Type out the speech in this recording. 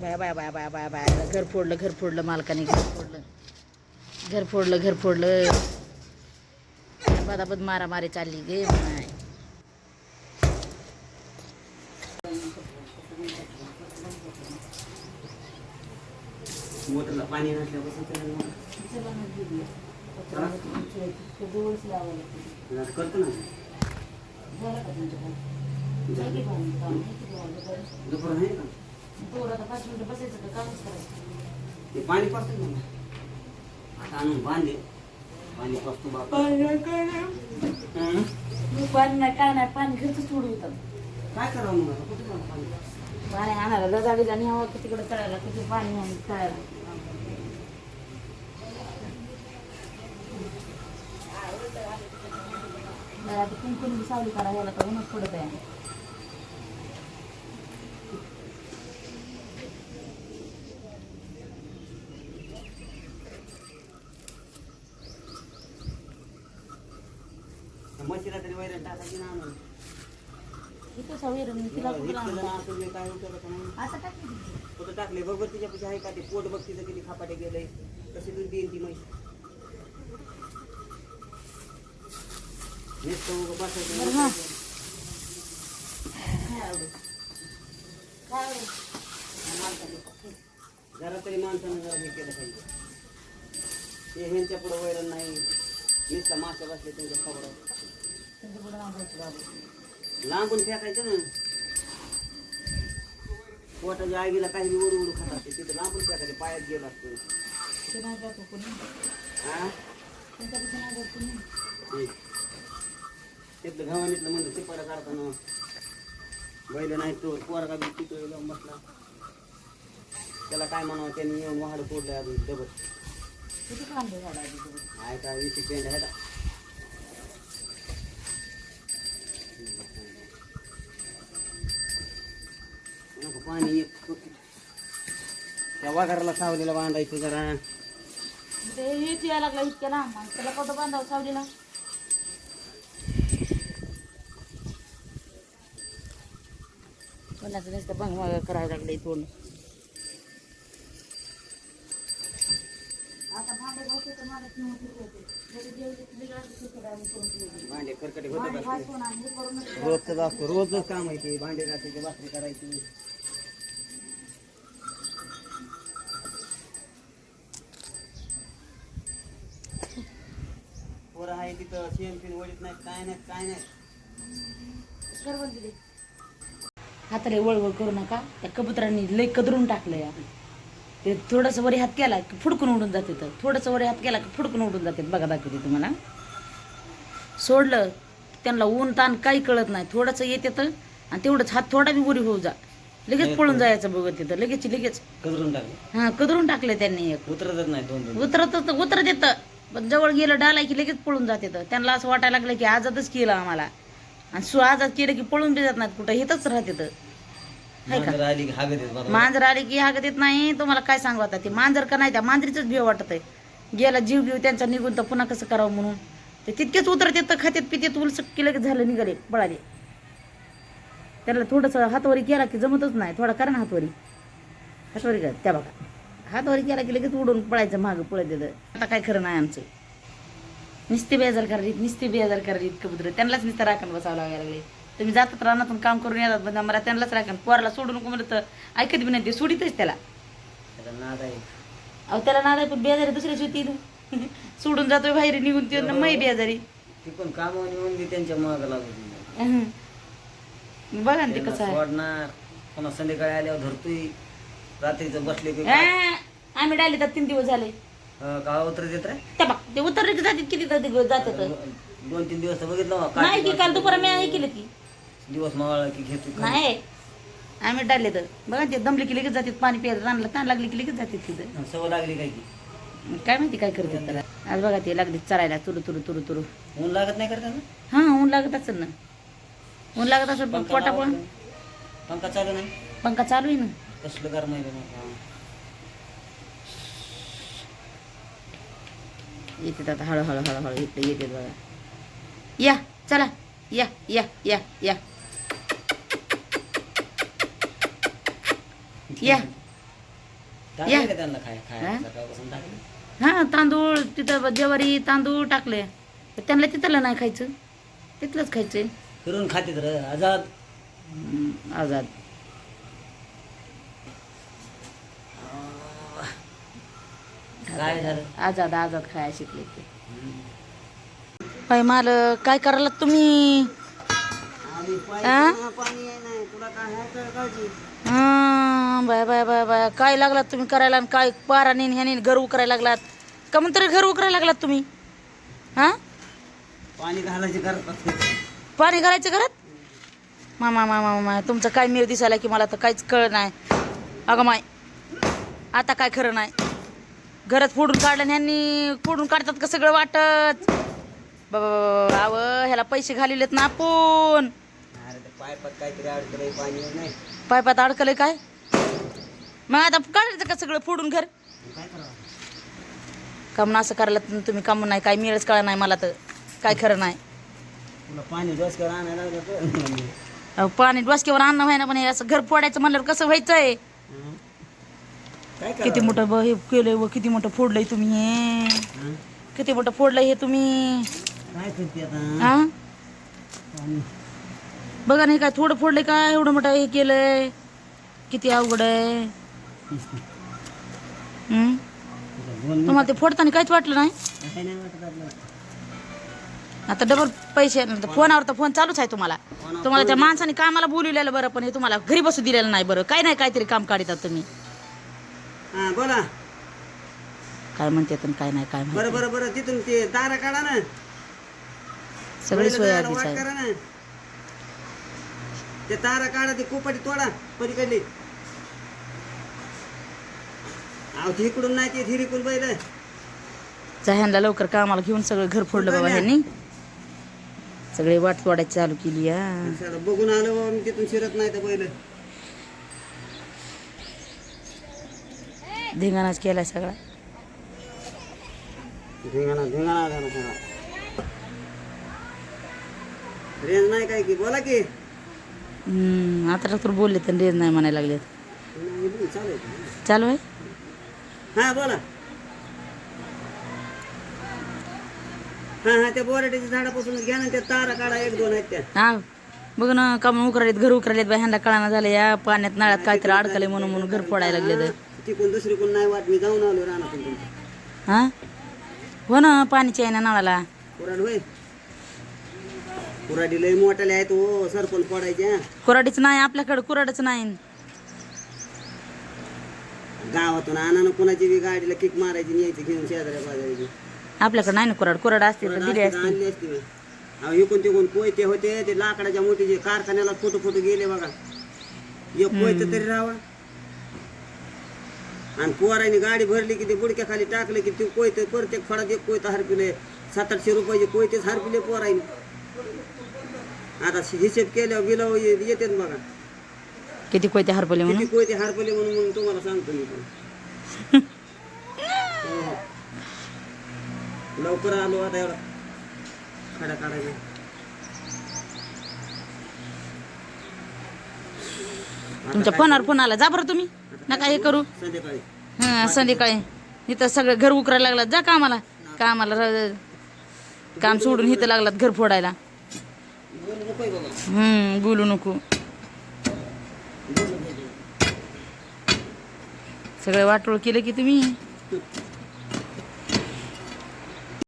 बाया बाया बाया बाया बाया बाया. घर फोडलं घर फोडलं मालकाने घर फोडलं. घर फोडलं घर फोडलं. बदाबद मारामारी चालली गे मोटरला पाणी करतो ना. दुपार आहे का? ते पाणी पाचतो ना आता आणून बांधले. पाणी बाप. हं? पाणी नाही काय नाही पाणी घरचं सोडू येतात काय करावं मग आता? कुठे जाऊ पाणी? पाणी आणायला गाडीला न्यावं की तिकडे तळायला किती पाणी आणून तळायला कुंकुम सावली करा तर ऊनच पडत आहे. त्या म्हशीला तरी वैरण टाकायची ना आणून इथं सवय तिला कुठं इतकं जण आणता? असून बी काय उपयोग असं टाकली कुठं टाकले बरोबर तिच्यापाशी आहे का ते? पोट बघ तिचं किती खापाटे गेलंय. कशी दूध देईन ती म्हैस. नुसतं उगाच बसायचं. बरं ना. काय? जरा तरी माणसानं जरा हे केलं पाहिजे. ते ह्यांच्या पुढं वैरण नाही. नुसता मासे बसले त्यांच्या खबर लांबून फेकायचं ना. पोटाच्या आगीला काही बी उडू खातात तिथं लांबून फेकायचे पायात गेलं असतं. हा? तिथलं गव्हाणीतलं म्हणलं चिपाडा काढताना. बैल नाही तो पोरगा बी तिथं जाऊन बसला. त्याला काय म्हणावं त्यांनी येऊन वाहड तोडलं अजून डबल. किती तुझं? आहे का पेंड आहे का नको पाणी एक त्या वाघाराला सावलीला बांधायचं जरा. ते हेच यायला लागला इतक्या ना मग त्याला कुठं बांधावं सावलीला? कोणाचं नुसतं भंग करायला लागले आता भांडे घासते तर मला किंमत किती होते. जरी जेवढे बिघडले तर तिथे काय मी करून ठेवली. भांडे खरकटे होते भांडे बसले. घासून आणि हे करूनच रोजच असतो रोजच काम आहे ते. भांडे घासायचे भाकरी करायची. पोरं आहे तिथं शेण पिन वळीत नाहीत काय नाहीत काय नाही कर. हाताला वळवळ करू नका. त्या कबुतरांनी लय कदरून टाकलं या. ते थोडंसं वरी हात केला की फुडकून उडून जाते तर. थोडंसं वरी हात केला की फुडकून उडून जाते. बघा दाखवते तुम्हाला. सोडलं त्यांना ऊन ताण काही कळत नाही. थोडंसं येते तर आणि तेवढंच हात थोडा बी उरी होऊ जा. लगेच पळून जायचं बघत तिथं. लगेच लगेच. कचरून टाकले. हां कदरून टाकले त्यांनी एक. उतरतच नाही दोन दोन उतरत उतरत येतं. पण जवळ गेलं डाला की लगेच पळून जात येतं त्यांना असं वाटायला लागलं की आजादच केलं आम्हाला. आणि सु आजाद केलं की पळून बी जात नाहीत कुठं हेच राहत येतं हाय का? मांजरं आली की हागत येत नाही तुम्हाला काय सांगू आता ते? मांजर का नाही त्या? मांजरीच भीव वाटत आहे गेला जीव घेऊ त्यांचा निघून तर पुन्हा कसं करावं म्हणून? ते तितकेच उतरत येतं खात्यात पित्यात उलसक केलं की झालं निघाले पळाले. त्याला थोडंसं हातवरी केला की जमतच नाही. थोडा करा ना हातवरी. हातवरी का त्या बघा. हातवरी केला की लगेच उडून पळायचं मागं पळत येतं. आता काय खरं नाही आमचं. नुसते बेजार करायला नुसते बेजार करायला कबूतर त्यांनाच नुसतं राखण बसावं लागायला लागले. तुम्ही जातात रानातून काम करून येतात म्हणजे मला त्यांनाच राखण. पोराला सोडून नको म्हणत तर ऐकत बी नाही ते सोडीतच त्याला. अहो त्याला नादाय पण बेजारी दुसऱ्याची होती. सोडून जातोय बाहेर निघून ते मै बेजारी. ती पण म्हणजे त्यांच्या माग अहं. बघा ना ते कसं आहे. सोडणार. पुन्हा संध्याकाळी आल्यावर धरतोय. रात्रीचं बसले की अं, आम्ही डाली तर तीन दिवस झाले. का उतरत येत रे? त्या बघ ते उतरले की जातात किती दिवस जातात. दोन तीन दिवस तर बघितलं मग नाही की काल दुपारा मी हे केलं की दिवस मावळा की घेतो. नाही आम्ही डाले तर बघा ते दमले की लगेच जातात पाणी प्यायला ताणलं ताण लागली की लगेच जातात तिथं. सवय लागली काय की? काय माहिती काय करतात त्याला. आज बघा ते लागले चरायला तुरु तुरु तुरु तुरु. ऊन लागत नाही करता ना हा ऊन लागत असेल ना. ऊन लागत असेल पण पोटा पण पंखा चालू नाही? पंखा चालू आहे ना. कसलं बघा. येतात आता हळूहळू हळूहळू इकडे येतात बघा. या चला. या या या या. या. हा? तांदूळ तिथं ज्वारी तांदूळ टाकले. त्यांना तिथलं नाही खायचं. तिथलंच खायचंय. फिरून खाते तर आजाद आजाद काय झालं? आजाद आजाद खायला शिकले ते. मालक काय करायला तुम्ही? आ? हा, बाय बाय बाय बाय काय लागलात तुम्ही करायला आणि काय पाराने ह्याने घर उकरायला लागलात? का म्हणून तरी घर उकरायला लागलात तुम्ही? हा पाणी घालायचे करतात पाणी घालायचं घरात मामा मामा मामा तुमचं काय मिळ दिसायला की मला तर काहीच कळ नाही. अगं माय आता काय खरं नाही. घरात फोडून काढलं ह्यांनी फोडून काढतात का सगळं वाटत. बाबा आव ह्याला पैसे घालिलेत ना आपण. पायपात काहीतरी अडकलंय पाणी नाही. पायपात अडकलंय काय? मग आता काढायचं का सगळं फोडून घर? कामून असं करायला तुम- तुम्ही कामून नाही? काय मिळच कळा नाही मला तर. काय खरं नाही. पाणी डोसक्यावर आणायला पाणी डोसक्यावर आणणं व्हायना पण हे असं घर फोडायचं म्हणल्यावर कसं व्हायचंय? किती? मोठं ब- हे केलंय व किती मोठं फोडलंय तुम्ही हे? किती मोठं फोडलंय हे तुम्ही? काय करते आता? हा पाणी बघा नाही काय थोडं फोडलंय काय एवढं मोठं हे केलंय. किती अवघड आहे. हं? तुम्हाला ते फोडताना काहीच वाटलं नाही? मिनिटं काय नाही वाटत आपल्याला. आता डबल पैसे फोनावर तर फोन चालूच आहे तुम्हाला. तुम्हाला त्या माणसाने कामाला बोलवलेलं बरं पण हे तुम्हाला घरी बसू दिलेलं नाही बरं. काय नाही काहीतरी काम काढतात तुम्ही. हा बोला. काय म्हणते आणि काय नाही काय बरं माहिती बरं बरं तिथून ते दारा काढा ना. सगळी सोय जायला आधीच वाट आहे. करा ना. ते तारा काढा ते कोपाटी तोडा पलीकडली. अहो ते इकडून नाही ते थिरीकून बैल. जा ह्यांना लवकर कामाला घेऊन सगळं घर फोडलं बाबा ह्यांनी. सगळे वाट तोडायची चालू केली या सारं बघून आलं बाबा मी तिथून शिरत नाही तर बैल. धिंगाणाच केलाय सगळा. धिंगाणा धिंगाणा झाला सगळा. रेंज नाही काय की? बोला की. हम्म, आता तर बोलले तर रेज नाही म्हणायला लागलेत. नाही, चालू आहे. चालू आहे? हा बोला. हा हा त्या बोराट्याच्या झाडापासून घ्या ना त्या तारा काढा एक दोन आहेत त्या. हा बघ ना कामून उकरालेत घर उकरालेत बाई ह्यांना कळाना झालं या पाण्यात नळात काहीतरी अडकले म्हणून म्हणून घर फोडायला लागले तिकून दुसरी कोण नाही वाट मी जाऊन आलो रानातून तुमच्या. हा? हो ना पाणीची आहे ना नळाला. कुराड होय? कुराडी लय मोठाले आहेत हो सरपंच पडायच्या कुराडीच नाही आपल्याकडं कुराडच नाही. गावातून आणा कुणाची बी गाडीला किक मारायची आणि यायची घेऊन शेजाऱ्या बाजाराची आपल्याकडं नाही ना कुराड कुराड असते तर दिली असते आणली असती मी. अहो इकून तिकून कोयते होते ते लाकडाच्या मोठे जे कारखान्याला फोटो फोटो गेले बघा. एक कोयते तरी राहावा आणि पोराने गाडी भरली की ते बुडक्या खाली टाकले की ते कोयते प्रत्येक फळात एक कोयता हरपिले सात आठशे रुपयाचे कोयतेच हरपिले पोराने. आता हिशेब केल्यावर बिलाव येते बघा. किती कोयते हरपले म्हणून? कोयते हरपले म्हणून म्हणून तुम्हाला सांगतो मी पण. हो. लवकर आलो आता एवढा. खडा काढायचा तुमच्या फोनावर फोन आला. जा बरं तुम्ही. नका हे करू. हां हा संध्याकाळी. इथं सगळं घर उकरायला लागलात. जा कामाला. कामाला काम सोडून इथं लागलात घर फोडायला. हम्म बोलू नको. सगळं वाटोळ केलं की तुम्ही?